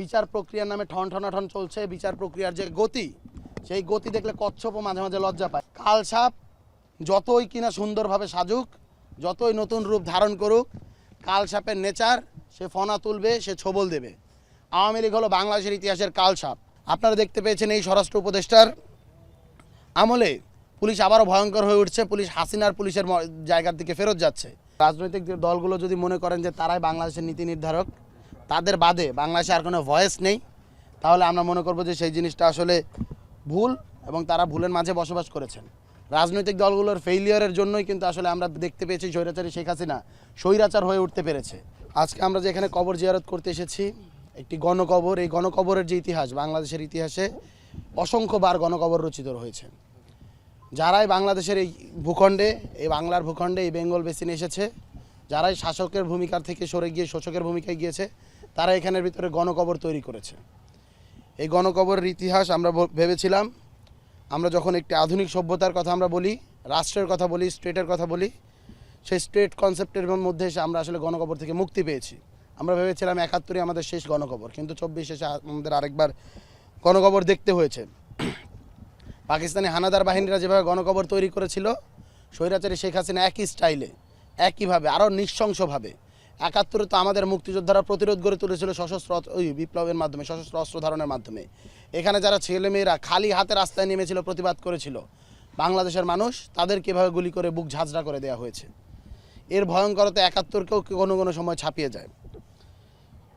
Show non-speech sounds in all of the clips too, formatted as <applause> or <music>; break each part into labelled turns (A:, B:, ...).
A: বিচার প্রক্রিয়ার নামে ঠন ঠনাঠন চলছে, বিচার প্রক্রিয়ার যে গতি, সেই গতি দেখলে কচ্ছপও মাঝে মাঝে লজ্জা পায়। কাল সাপ যতই কিনা সুন্দরভাবে সাজুক, যতই নতুন রূপ ধারণ করুক, কাল সাপের নেচার, সে ফনা তুলবে, সে ছবল দেবে। আওয়ামী লীগ হলো বাংলাদেশের ইতিহাসের কাল সাপ। আপনারা দেখতে পেয়েছেন এই স্বরাষ্ট্র উপদেষ্টার আমলে পুলিশ আবারও ভয়ঙ্কর হয়ে উঠছে, পুলিশ হাসিনার পুলিশের জায়গার দিকে ফেরত যাচ্ছে। রাজনৈতিক দলগুলো যদি মনে করেন যে তারাই বাংলাদেশের নীতি নির্ধারক তাদের বাদে বাংলাদেশে আর কোনো ভয়েস নেই। তাহলে আমরা মনে করব যে সেই জিনিসটা আসলে ভুল এবং তারা ভুলের মাঝে বসবাস করেছেন। রাজনৈতিক দলগুলোর ফেইলিয়ারের জন্যই কিন্তু আসলে আমরা দেখতে পেয়েছি স্বৈরাচারী শেখ হাসিনা স্বৈরাচার হয়ে উঠতে পেরেছে। আজকে আমরা যে এখানে কবর জিয়ারত করতে এসেছি, একটি গণকবর, এই গণকবরের যে ইতিহাস বাংলাদেশের ইতিহাসে অসংখ্যবার গণকবর রচিত হয়েছে। যারাই বাংলাদেশের এই ভূখণ্ডে, এই বাংলার ভূখণ্ডে এই বেঙ্গল বেসিনে এসেছে, যারাই শাসকের ভূমিকার থেকে সরে গিয়ে শোষকের ভূমিকায় গিয়েছে তারা এখানের ভিতরে গণকবর তৈরি করেছে। এই গণকবরের ইতিহাস আমরা ভেবেছিলাম। আমরা যখন একটি আধুনিক সভ্যতার কথা আমরা বলি, রাষ্ট্রের কথা বলি, স্টেটের কথা বলি, সেই স্টেট কনসেপ্টের মধ্যে এসে আমরা আসলে গণকবর থেকে মুক্তি পেয়েছি। আমরা ভেবেছিলাম একাত্তরই আমাদের শেষ গণকবর, কিন্তু চব্বিশ এসে আমাদের আরেকবার গণকবর দেখতে হয়েছে। পাকিস্তানি হানাদার বাহিনীরা যেভাবে গণকবর তৈরি করেছিল, স্বৈরাচারী শেখ হাসিনা একই স্টাইলে, একইভাবে, আরও নৃশংসভাবে একাত্তরে তো আমাদের মুক্তিযোদ্ধারা প্রতিরোধ গড়ে তুলেছিল সশস্ত্র ওই বিপ্লবের মাধ্যমে, সশস্ত্র অস্ত্র ধারণের মাধ্যমে। এখানে যারা ছেলেমেয়েরা খালি হাতে রাস্তায় নেমেছিল, প্রতিবাদ করেছিল, বাংলাদেশের মানুষ তাদের কীভাবে গুলি করে বুক ঝাঁঝরা করে দেওয়া হয়েছে। এর ভয়ঙ্করতা একাত্তরকেও কোনো কোনো সময় ছাপিয়ে যায়।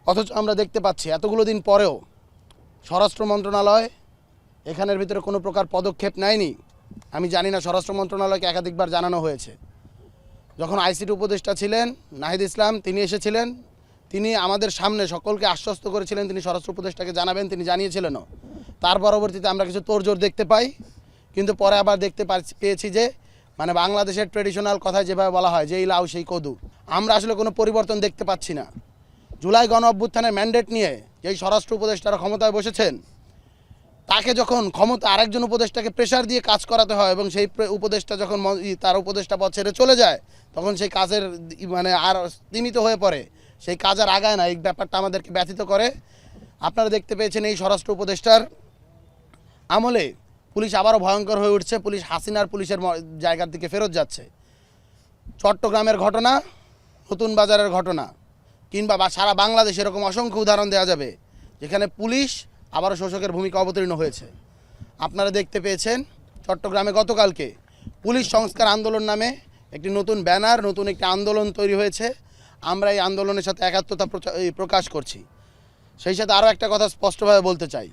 A: অথচ আমরা দেখতে পাচ্ছি, এতগুলো দিন পরেও স্বরাষ্ট্র মন্ত্রণালয় এখানের ভিতরে কোনো প্রকার পদক্ষেপ নেয়নি। আমি জানি না স্বরাষ্ট্র মন্ত্রণালয়কে একাধিকবার জানানো হয়েছে। যখন আইসিটি উপদেষ্টা ছিলেন, নাহিদ ইসলাম, তিনি এসেছিলেন। তিনি আমাদের সামনে সকলকে আশ্বস্ত করেছিলেন, তিনি স্বরাষ্ট্র উপদেষ্টাকে জানাবেন, তিনি জানিয়েছিলেনও। তার পরবর্তীতে আমরা কিছু তোড়জোড় দেখতে পাই। কিন্তু পরে আবার দেখতে পেয়েছি যে মানে বাংলাদেশের ট্রেডিশনাল কথায় যেভাবে বলা হয়, যে এই লাউ, সেই কদু। আমরা আসলে কোনো পরিবর্তন দেখতে পাচ্ছি না। জুলাই গণ অভ্যুত্থানের ম্যান্ডেট নিয়ে যেই স্বরাষ্ট্র উপদেষ্টারা ক্ষমতায় বসেছেন তাকে যখন ক্ষমতা, আরেকজন উপদেষ্টাকে প্রেশার দিয়ে কাজ করাতে হয় এবং সেই উপদেষ্টা যখন তার উপদেষ্টা পথ ছেড়ে চলে যায়, তখন সেই কাজের মানে আর সীমিত হয়ে পড়ে। সেই কাজ আর আগায় না, এই ব্যাপারটা আমাদেরকে ব্যথিত করে। আপনারা দেখতে পেয়েছেন এই স্বরাষ্ট্র উপদেষ্টার আমলে পুলিশ আবারও ভয়ঙ্কর হয়ে উঠছে। পুলিশ হাসিনার পুলিশের জায়গার দিকে ফেরত যাচ্ছে। চট্টগ্রামের ঘটনা, নতুন বাজারের ঘটনা, কিংবা সারা বাংলাদেশ এরকম অসংখ্য উদাহরণ দেওয়া যাবে, যেখানে পুলিশ আবারও শোষকের ভূমিকা অবতীর্ণ হয়েছে। আপনারা দেখতে পেয়েছেন চট্টগ্রামে গতকালকে পুলিশ সংস্কার আন্দোলন নামে একটি নতুন ব্যানার, নতুন একটি আন্দোলন তৈরি হয়েছে। আমরা এই আন্দোলনের সাথে একাত্মতা প্রকাশ করছি। সেই সাথে আরও একটা কথা স্পষ্টভাবে বলতে চাই।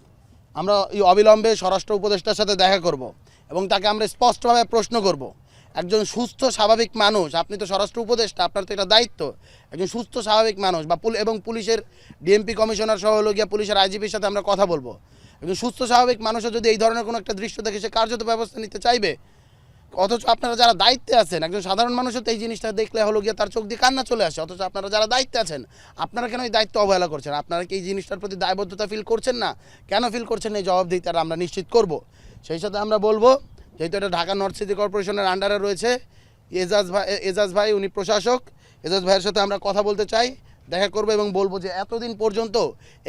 A: আমরা এই অবিলম্বে স্বরাষ্ট্র উপদেষ্টার সাথে দেখা করব এবং তাকে আমরা স্পষ্টভাবে প্রশ্ন করব একজন সুস্থ, স্বাভাবিক মানুষ, আপনি তো স্বরাষ্ট্র উপদেষ্টা, আপনার তো এটা দায়িত্ব। একজন সুস্থ, স্বাভাবিক মানুষ বা পুল- এবং পুলিশের ডিএমপি কমিশনার সহ হলো গিয়া পুলিশের আইজিপির সাথে আমরা কথা বলব। একজন সুস্থ, স্বাভাবিক মানুষও যদি এই ধরনের কোনো একটা দৃশ্য দেখে সে কার্যত ব্যবস্থা নিতে চাইবে, অথচ আপনারা যারা দায়িত্বে আছেন, একজন সাধারণ মানুষও তো এই জিনিসটা দেখলে হলো গিয়ে তার চোখ দিয়ে কান্না চলে আসে, অথচ আপনারা যারা দায়িত্বে আছেন, আপনারা কেন এই দায়িত্ব অবহেলা করছেন? আপনারা কি এই জিনিসটার প্রতি দায়বদ্ধতা ফিল করছেন না? কেন ফিল করছেন এই জবাব জবাবদিহিতাটা আমরা নিশ্চিত করব। সেই সাথে আমরা বলব যেহেতু এটা ঢাকা নর্থ সিটি কর্পোরেশনের আন্ডারে রয়েছে, এজাজ ভাই এজাজ ভাই উনি প্রশাসক, এজাজ ভাইয়ের সাথে আমরা কথা বলতে চাই, দেখা করব এবং বলব যে এতদিন পর্যন্ত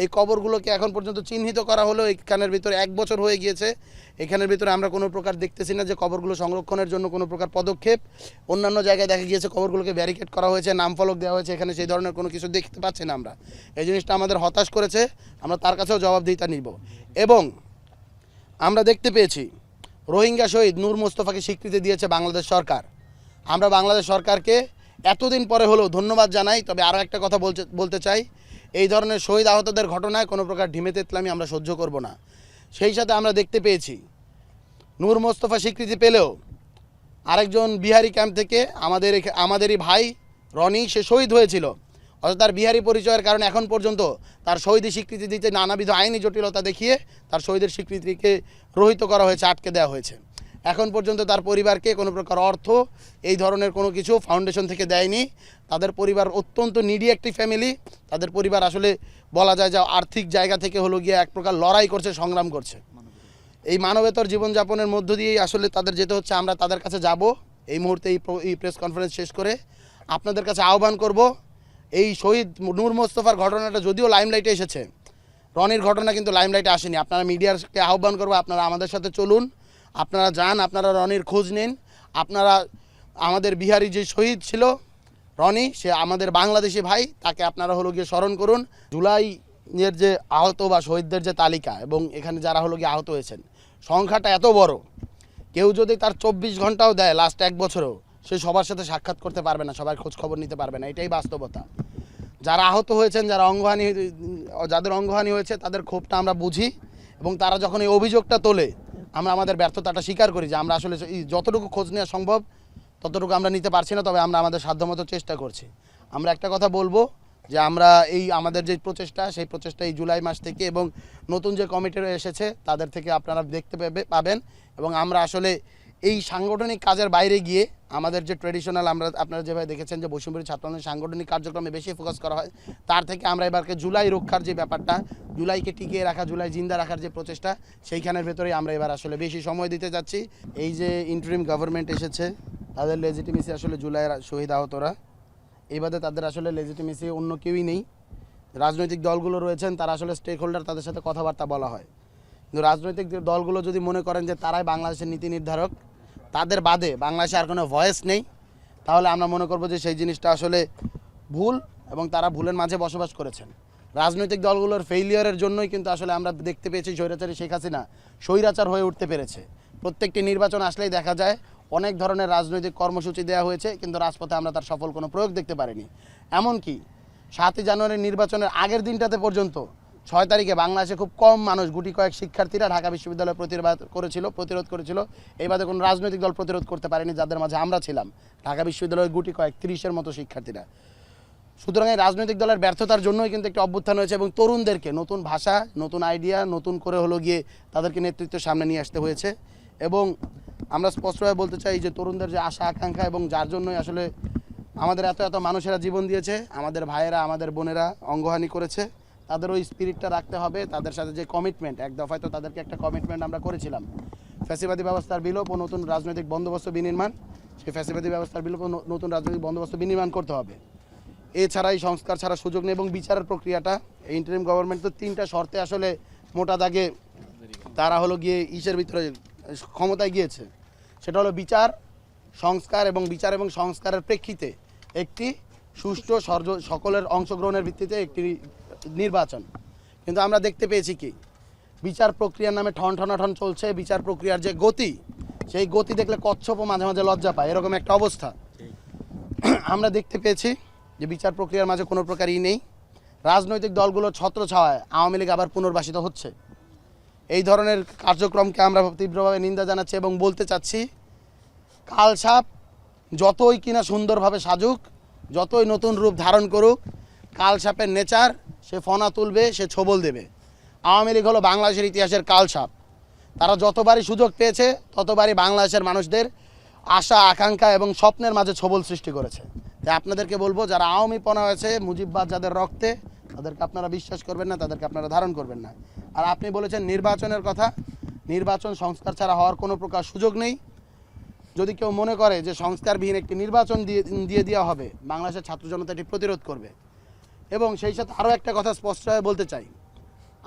A: এই কবরগুলোকে এখন পর্যন্ত চিহ্নিত করা হলো এখানের ভিতরে এক বছর হয়ে গিয়েছে। এখানের ভিতরে আমরা কোনো প্রকার দেখতেছি না যে কবরগুলো সংরক্ষণের জন্য কোনো প্রকার পদক্ষেপ। অন্যান্য জায়গায় দেখা গিয়েছে কবরগুলোকে ব্যারিকেড করা হয়েছে, নাম ফলক দেওয়া হয়েছে, এখানে সেই ধরনের কোনো কিছু দেখতে পাচ্ছি না আমরা। এই জিনিসটা আমাদের হতাশ করেছে, আমরা তার কাছেও জবাবদিহিতা নিব। এবং আমরা দেখতে পেয়েছি রোহিঙ্গা শহীদ নূর মোস্তফাকে স্বীকৃতি দিয়েছে বাংলাদেশ সরকার। আমরা বাংলাদেশ সরকারকে এতদিন পরে হলেও ধন্যবাদ জানাই, তবে আরও একটা কথা বলতে বলতে চাই, এই ধরনের শহীদ আহতদের ঘটনায় কোনো প্রকার ঢিমে তেতলামি আমরা সহ্য করব না। সেই সাথে আমরা দেখতে পেয়েছি, নূর মোস্তফা স্বীকৃতি পেলেও আরেকজন বিহারি ক্যাম্প থেকে আমাদের আমাদেরই ভাই রনি, সে শহীদ হয়েছিল। অর্থাৎ তার বিহারি পরিচয়ের কারণে এখন পর্যন্ত তার শহীদের স্বীকৃতি দিতে নানাবিধ আইনি জটিলতা দেখিয়ে তার শহীদের স্বীকৃতিকে রহিত করা হয়েছে, আটকে দেওয়া হয়েছে। এখন পর্যন্ত তার পরিবারকে কোনো প্রকার অর্থ এই ধরনের কোনো কিছু ফাউন্ডেশন থেকে দেয়নি। তাদের পরিবার অত্যন্ত নিডি একটি ফ্যামিলি তাদের পরিবার আসলে বলা যায় যে আর্থিক জায়গা থেকে হলো গিয়ে এক প্রকার লড়াই করছে, সংগ্রাম করছে। এই মানবেতর জীবনযাপনের মধ্য দিয়েই আসলে তাদের যেতে হচ্ছে, আমরা তাদের কাছে যাব। এই মুহূর্তে এই প্র- এই প্রেস কনফারেন্স শেষ করে আপনাদের কাছে আহ্বান করব এই শহীদ নূর মোস্তফার ঘটনাটা যদিও লাইমলাইটে এসেছে, রনির ঘটনা কিন্তু লাইমলাইটে আসেনি। আপনারা মিডিয়ারকে আহ্বান করব, আপনারা আমাদের সাথে চলুন, আপনারা যান, আপনারা রনির খোঁজ নিন। আপনারা, আমাদের বিহারি যে শহীদ ছিল, রনি, সে আমাদের বাংলাদেশি ভাই, তাকে আপনারা হলো গিয়ে স্মরণ করুন। জুলাই এর যে আহত বা শহীদদের যে তালিকা এবং এখানে যারা হলো গিয়ে আহত হয়েছেন, সংখ্যাটা এত বড়, কেউ যদি তার চব্বিশ ঘন্টাও দেয় লাস্ট এক বছরও সে সবার সাথে সাক্ষাৎ করতে পারবে না, সবার খোঁজ খবর নিতে পারবে না, এটাই বাস্তবতা। যারা আহত হয়েছেন, যারা অঙ্গহানি, যাদের অঙ্গহানি হয়েছে, তাদের ক্ষোভটা আমরা বুঝি এবং তারা যখন এই অভিযোগটা তোলে, আমরা আমাদের ব্যর্থতাটা স্বীকার করি যে আমরা আসলে যতটুকু খোঁজ নেওয়া সম্ভব, ততটুকু আমরা নিতে পারছি না, তবে আমরা আমাদের সাধ্যমতো চেষ্টা করছি। আমরা একটা কথা বলব যে আমরা এই আমাদের যে প্রচেষ্টা, সেই প্রচেষ্টা এই জুলাই মাস থেকে এবং নতুন যে কমিটিরা এসেছে, তাদের থেকে আপনারা দেখতে পাবে, পাবেন এবং আমরা আসলে এই সাংগঠনিক কাজের বাইরে গিয়ে আমাদের যে ট্রেডিশনাল আমরা, আপনারা যেভাবে দেখেছেন যে বৈষম্যী ছাত্র আন্দোলনের সাংগঠনিক কার্যক্রমে বেশি ফোকাস করা হয়, তার থেকে আমরা এবারকে জুলাই রক্ষার যে ব্যাপারটা, জুলাইকে টিকিয়ে রাখা, জুলাই জিন্দা রাখার যে প্রচেষ্টা, সেইখানের ভেতরেই আমরা এবার আসলে বেশি সময় দিতে যাচ্ছি। এই যে ইন্টারিম গভর্নমেন্ট এসেছে, তাদের লেজিটিমেসি আসলে জুলাইয়ের শহীদ আহতরা এই বাদে তাদের আসলে লেজিটিমেসি অন্য কেউই নেই। রাজনৈতিক দলগুলো রয়েছেন, তারা আসলে স্টেক হোল্ডার তাদের সাথে কথাবার্তা বলা হয়। কিন্তু রাজনৈতিক দলগুলো যদি মনে করেন যে তারাই বাংলাদেশের নীতি নির্ধারক তাদের বাদে বাংলাদেশে আর কোনো ভয়েস নেই। তাহলে আমরা মনে করব যে সেই জিনিসটা আসলে ভুল এবং তারা ভুলের মাঝে বসবাস করেছেন। রাজনৈতিক দলগুলোর ফেইলিয়ারের জন্যই কিন্তু আসলে আমরা দেখতে পেয়েছি স্বৈরাচারী শেখ হাসিনা স্বৈরাচার হয়ে উঠতে পেরেছে। প্রত্যেকটি নির্বাচন আসলেই দেখা যায় অনেক ধরনের রাজনৈতিক কর্মসূচি দেওয়া হয়েছে, কিন্তু রাজপথে আমরা তার সফল কোনো প্রয়োগ দেখতে পারিনি। এমনকি সাতই জানুয়ারির নির্বাচনের আগের দিনটাতে পর্যন্ত ছয় তারিখে বাংলাদেশে খুব কম মানুষ, গুটি কয়েক শিক্ষার্থীরা ঢাকা বিশ্ববিদ্যালয়ে প্রতিবাদ করেছিল, প্রতিরোধ করেছিল। এই বাদে কোনো রাজনৈতিক দল প্রতিরোধ করতে পারেনি, যাদের মাঝে আমরা ছিলাম। ঢাকা বিশ্ববিদ্যালয়ের গুটি কয়েক, তিরিশের মতো শিক্ষার্থীরা। সুতরাং এই রাজনৈতিক দলের ব্যর্থতার জন্যই কিন্তু একটি অভ্যুত্থান হয়েছে এবং তরুণদেরকে নতুন ভাষা, নতুন আইডিয়া, নতুন করে হলো গিয়ে তাদেরকে নেতৃত্বের সামনে নিয়ে আসতে হয়েছে। এবং আমরা স্পষ্টভাবে বলতে চাই যে তরুণদের যে আশা, আকাঙ্ক্ষা এবং যার জন্যই আসলে আমাদের এত এত মানুষেরা জীবন দিয়েছে, আমাদের ভাইয়েরা, আমাদের বোনেরা অঙ্গহানি করেছে। তাদের ওই স্পিরিটটা রাখতে হবে, তাদের সাথে যে কমিটমেন্ট এক দফায় তো তাদেরকে একটা কমিটমেন্ট আমরা করেছিলাম। ফ্যাসিবাদী ব্যবস্থার বিলোপ ও নতুন রাজনৈতিক বন্দোবস্ত বিনির্মাণ, সেই ফ্যাসিবাদী ব্যবস্থার বিলোপ নতুন রাজনৈতিক বন্দোবস্ত বিনির্মাণ করতে হবে। এছাড়া এই সংস্কার ছাড়া সুযোগ নেই এবং বিচারের প্রক্রিয়াটা, এই ইন্টারিম গভর্নমেন্ট তো তিনটা শর্তে আসলে মোটা দাগে তারা হলো গিয়ে ইসের ভিতরে ক্ষমতায় গিয়েছে। সেটা হলো বিচার, সংস্কার এবং বিচার এবং সংস্কারের প্রেক্ষিতে একটি সুষ্ঠু সকলের অংশগ্রহণের ভিত্তিতে একটি নির্বাচন। কিন্তু আমরা দেখতে পেয়েছি কি? বিচার প্রক্রিয়ার নামে ঠন ঠনাঠন চলছে, বিচার প্রক্রিয়ার যে গতি, সেই গতি দেখলে কচ্ছপও মাঝে মাঝে লজ্জা পায়। এরকম একটা অবস্থা। <clears throat> আমরা দেখতে পেয়েছি যে বিচার প্রক্রিয়ার মাঝে কোনো প্রকারই নেই। রাজনৈতিক দলগুলোর ছত্র ছাওয়ায় আওয়ামী লীগ আবার পুনর্বাসিত হচ্ছে। এই ধরনের কার্যক্রমকে আমরা তীব্রভাবে নিন্দা জানাচ্ছি এবং বলতে চাচ্ছি কালসাপ যতই কিনা সুন্দরভাবে সাজুক, যতই নতুন রূপ ধারণ করুক কালসাপের নেচার সে ফনা তুলবে, সে ছবল দেবে। আওয়ামী লীগ হলো বাংলাদেশের ইতিহাসের কালসাপ তারা যতবারই সুযোগ পেয়েছে, ততবারই বাংলাদেশের মানুষদের আশা, আকাঙ্ক্ষা এবং স্বপ্নের মাঝে ছবল সৃষ্টি করেছে। তাই আপনাদেরকে বলব, যারা আওয়ামী পনা হয়েছে, মুজিববাদ যাদের রক্তে, তাদেরকে আপনারা বিশ্বাস করবেন না, তাদেরকে আপনারা ধারণ করবেন না। আর আপনি বলেছেন নির্বাচনের কথা, নির্বাচন সংস্কার ছাড়া হওয়ার কোনো প্রকার সুযোগ নেই। যদি কেউ মনে করে যে সংস্কারবিহীন একটি নির্বাচন দিয়ে দিয়ে দেওয়া হবে, বাংলাদেশের ছাত্র জনতা এটি প্রতিরোধ করবে। এবং সেই সাথে আরও একটা কথা স্পষ্টভাবে বলতে চাই।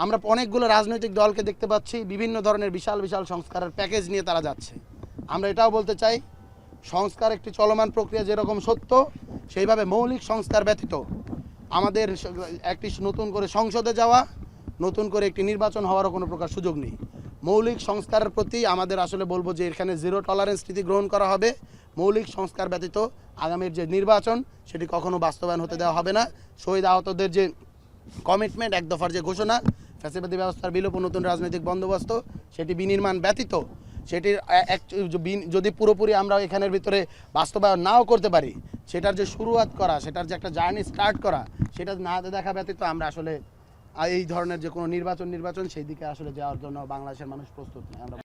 A: আমরা অনেকগুলো রাজনৈতিক দলকে দেখতে পাচ্ছি, বিভিন্ন ধরনের বিশাল বিশাল সংস্কারের প্যাকেজ নিয়ে তারা যাচ্ছে। আমরা এটাও বলতে চাই, সংস্কার একটি চলমান প্রক্রিয়া যেরকম সত্য, সেইভাবে মৌলিক সংস্কার ব্যতীত আমাদের একটি নতুন করে সংসদে যাওয়া, নতুন করে একটি নির্বাচন হওয়ারও কোনো প্রকার সুযোগ নেই। মৌলিক সংস্কারের প্রতি আমাদের আসলে বলব যে এখানে জিরো টলারেন্স নীতি গ্রহণ করা হবে। মৌলিক সংস্কার ব্যতীত আগামীর যে নির্বাচন, সেটি কখনো বাস্তবায়ন হতে দেওয়া হবে না। শহীদ আহতদের যে কমিটমেন্ট এক দফার যে ঘোষণা, ফ্যাসিবাদী ব্যবস্থার বিলোপ নতুন রাজনৈতিক বন্দোবস্ত, সেটি বিনির্মাণ ব্যতীত, সেটির এক যদি পুরোপুরি আমরা এখানের ভিতরে বাস্তবায়ন নাও করতে পারি, সেটার যে শুরুয়াত করা, সেটার যে একটা জার্নি স্টার্ট করা, সেটা না দেখা ব্যতীত আমরা আসলে এই ধরনের যে কোনো নির্বাচন নির্বাচন, সেই দিকে আসলে যাওয়ার জন্য বাংলাদেশের মানুষ প্রস্তুত নয়। আমরা